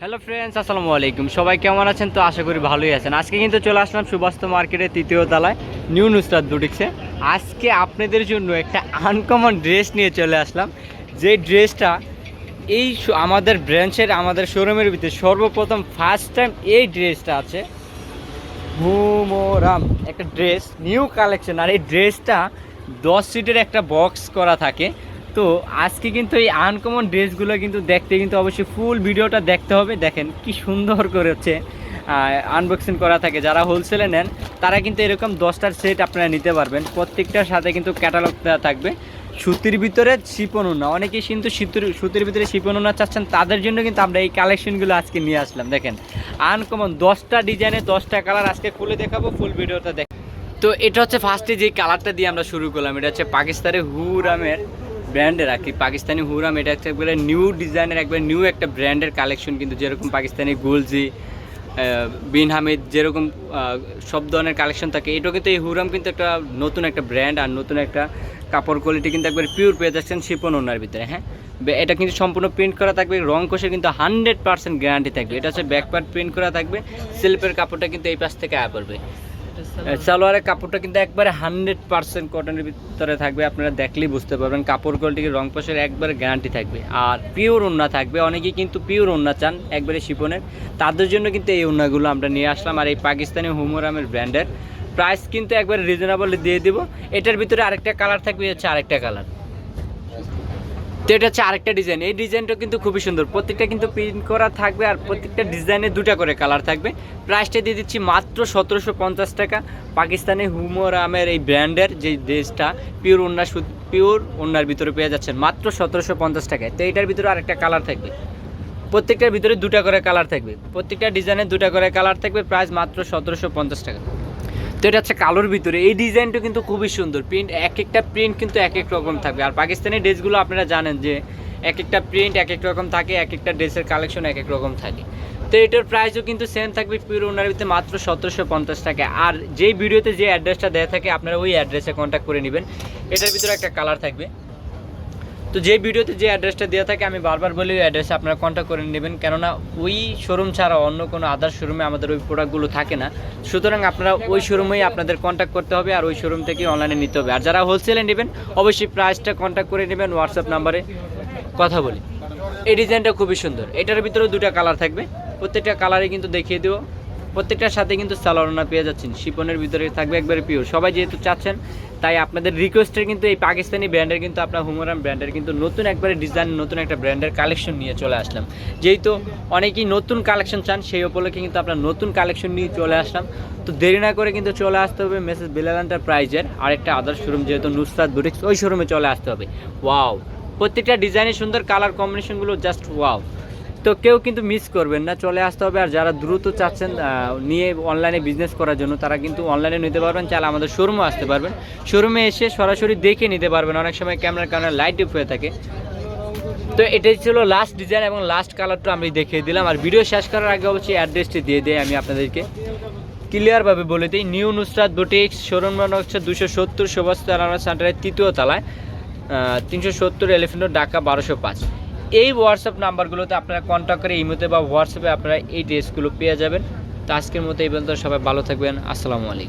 Hello friends আসসালামু আলাইকুম। সবাই কেমন আছেন? তো আশা করি ভালোই আছেন। আজকে কিন্তু চলে আসলাম সুবাস্ত মার্কেটের তৃতীয় তলায় নিউ নুসরাত বুটিক্সে। আজকে আপনাদের জন্য একটা আনকমন ড্রেস নিয়ে চলে আসলাম। যে ড্রেসটা এই আমাদের ব্রাঞ্চের আমাদের শোরুমের ভিতরে সর্বপ্রথম ফার্স্ট টাইম এই ড্রেসটা আছে। হুমোরাম একটা ড্রেস নিউ কালেকশন আর এই ড্রেসটা দশ সিটের একটা বক্স করা থাকে। তো আজকে কিন্তু এই আনকমন ড্রেসগুলো কিন্তু দেখতে কিন্তু অবশ্যই ফুল ভিডিওটা দেখতে হবে। দেখেন কি সুন্দর করে হচ্ছে আনবক্সিং করা থাকে। যারা হোলসেলে নেন, তারা কিন্তু এরকম দশটার সেট আপনারা নিতে পারবেন। প্রত্যেকটার সাথে কিন্তু ক্যাটালগ দেওয়া থাকবে। সুতির ভিতরে শিপন উন্না অনেকেই কিন্তু সুতির সুতির ভিতরে শিপন উন্না চাচ্ছেন। তাদের জন্য কিন্তু আমরা এই কালেকশনগুলো আজকে নিয়ে আসলাম। দেখেন আনকমন দশটা ডিজাইনে দশটা কালার আজকে খুলে দেখাবো ফুল ভিডিওটা দেখ তো এটা হচ্ছে ফার্স্টে যে কালারটা দিয়ে আমরা শুরু করলাম, এটা হচ্ছে পাকিস্তানের হুরামের ব্র্যান্ডের আর কি। পাকিস্তানি হুরাম এটা হচ্ছে একবারে নিউ ডিজাইনের একবার নিউ একটা ব্র্যান্ডের কালেকশন কিন্তু যেরকম পাকিস্তানি গুলজি বিন হামিদ যেরকম সব ধরনের কালেকশন থাকে। এটাও কিন্তু এই হুরাম কিন্তু একটা নতুন একটা ব্র্যান্ড আর নতুন একটা কাপড় কোয়ালিটি কিন্তু একবার পিওর পেয়ে যাচ্ছেন শিপন ওনার ভিতরে হ্যাঁ? এটা কিন্তু সম্পূর্ণ প্রিন্ট করা থাকবে, রং কোষে কিন্তু হান্ড্রেড পার্সেন্ট গ্যারান্টি থাকবে। এটা হচ্ছে ব্যাক পার্ট প্রিন্ট করা থাকবে সেলফের কাপড়টা কিন্তু এই পাশ থেকে আয়া পড়বে। সালোয়ারের কাপড়টা কিন্তু একবারে হান্ড্রেড পার্সেন্ট কটনের ভিতরে থাকবে, আপনারা দেখলেই বুঝতে পারবেন। কাপড় কোয়ালিটির রং পাশের একবারে গ্যারান্টি থাকবে। আর পিওর ওন্না থাকবে, অনেকেই কিন্তু পিওর ওন্না চান একবারে শিপনের তাদের জন্য কিন্তু এই ওন্নাগুলো আমরা নিয়ে আসলাম, আর এই পাকিস্তানি হুমোরামের ব্র্যান্ডের। প্রাইস কিন্তু একবারে রিজনেবল দিয়ে দিব। এটার ভিতরে আরেকটা কালার থাকবে হচ্ছে আরেকটা কালার তো এটা হচ্ছে আরেকটা ডিজাইন এই ডিজাইনটা কিন্তু খুবই সুন্দর। প্রত্যেকটা কিন্তু প্রিন্ট করা থাকবে আর প্রত্যেকটা ডিজাইনে দুটা করে কালার থাকবে। প্রাইসটা দিয়ে দিচ্ছি মাত্র সতেরোশো পঞ্চাশ টাকা। পাকিস্তানি হুমোরামের এই ব্র্যান্ডের যে ড্রেসটা পিওর ওনার পিওর ওনার ভিতরে পেয়ে যাচ্ছেন মাত্র সতেরোশো পঞ্চাশ টাকায়। তো এটার ভিতরে আরেকটা কালার থাকবে। প্রত্যেকটার ভিতরে দুটা করে কালার থাকবে। প্রত্যেকটা ডিজাইনে দুটা করে কালার থাকবে। প্রাইস মাত্র সতেরোশো পঞ্চাশ টাকা। তো এটা হচ্ছে কালোর ভিতরে। এই ডিজাইনটা কিন্তু খুবই সুন্দর। প্রিন্ট এক একটা প্রিন্ট কিন্তু এক এক রকম থাকবে। আর পাকিস্তানি ড্রেসগুলো আপনারা জানেন যে এক একটা প্রিন্ট এক এক রকম থাকে এক একটা ড্রেসের কালেকশন এক এক রকম থাকে। তো এটার প্রাইসও কিন্তু সেম থাকবে পিওর ওনার ভিতরে মাত্র সতেরোশো পঞ্চাশ টাকা। আর যেই ভিডিওতে যে অ্যাড্রেসটা দেওয়া থাকে, আপনারা ওই অ্যাড্রেসে কন্ট্যাক্ট করে নেবেন। এটার ভিতরে একটা কালার থাকবে। তো যে ভিডিওতে যে অ্যাড্রেসটা দেওয়া থাকে, আমি বারবার বলি ওই অ্যাড্রেসে আপনারা কন্ট্যাক্ট করে নেবেন। কেননা ওই শোরুম ছাড়া অন্য কোনো আদার শোরুমে আমাদের ওই প্রোডাক্টগুলো থাকে না। সুতরাং আপনারা ওই শোরুমেই আপনাদের কন্ট্যাক্ট করতে হবে আর ওই শোরুম থেকে অনলাইনে নিতে হবে। আর যারা হোলসেলে নেবেন, অবশ্যই প্রাইসটা কন্ট্যাক্ট করে নেবেন হোয়াটসঅ্যাপ নাম্বারে কথা বলি। এই ডিজাইনটা খুবই সুন্দর। এটার ভিতরেও দুটো কালার থাকবে। প্রত্যেকটা কালারে কিন্তু দেখিয়ে দেবো। প্রত্যেকটার সাথে কিন্তু সালোয়ারনা পেয়ে যাচ্ছেন। শিপনের ভিতরে থাকবে একবারে পিওর সবাই যেহেতু চাচ্ছেন, তাই আপনাদের রিকোয়েস্টের কিন্তু এই পাকিস্তানি ব্র্যান্ডের কিন্তু আপনার হুমরাম ব্র্যান্ডের কিন্তু নতুন একবারে ডিজাইন নতুন একটা ব্র্যান্ডের কালেকশন নিয়ে চলে আসলাম। যেহেতু অনেকেই নতুন কালেকশন চান, সেই উপলক্ষে কিন্তু আপনার নতুন কালেকশন নিয়ে চলে আসলাম। তো দেরি না করে কিন্তু চলে আসতে হবে মেসেজ বিলাল এন্টারপ্রাইজের আরেকটা আদার শোরুম যেহেতু নুসরাত বুটিক্স ওই শোরুমে চলে আসতে হবে। ওয়াও প্রত্যেকটা ডিজাইনের সুন্দর কালার কম্বিনেশনগুলো জাস্ট ওয়াও তো কেউ কিন্তু মিস করবেন না, চলে আসতে হবে। আর যারা দ্রুত চাচ্ছেন নিয়ে অনলাইনে বিজনেস করার জন্য, তারা কিন্তু অনলাইনে নিতে পারবেন, চাইলে আমাদের শোরুমে আসতে পারবেন। শোরুমে এসে সরাসরি দেখে নিতে পারবেন, অনেক সময় ক্যামেরার কারণে লাইট ডিপ হয়ে থাকে। তো এটাই ছিল লাস্ট ডিজাইন এবং লাস্ট কালারটা আমি দেখিয়ে দিলাম। আর ভিডিও শেষ করার আগে অবশ্যই অ্যাড্রেসটি দিয়ে দিই আমি আপনাদেরকে। ক্লিয়ারভাবে বলে দিই নিউ নুসরাত বুটিক্স শোরুম হচ্ছে দুশো সত্তর, সুভাষ তারানা সেন্টারের তৃতীয় তলায় তিনশো সত্তর এলিফেন্ট ঢাকা, বারোশো পাঁচ। এই হোয়াটসঅ্যাপ নাম্বারগুলোতে আপনারা কন্ট্যাক্ট করে ইমোতে বা হোয়াটসঅ্যাপে আপনারা এই ড্রেসগুলো পেয়ে যাবেন। তো আজকের মতো এই পর্যন্ত, সবাই ভালো থাকবেন। আসসালামু আলাইকুম।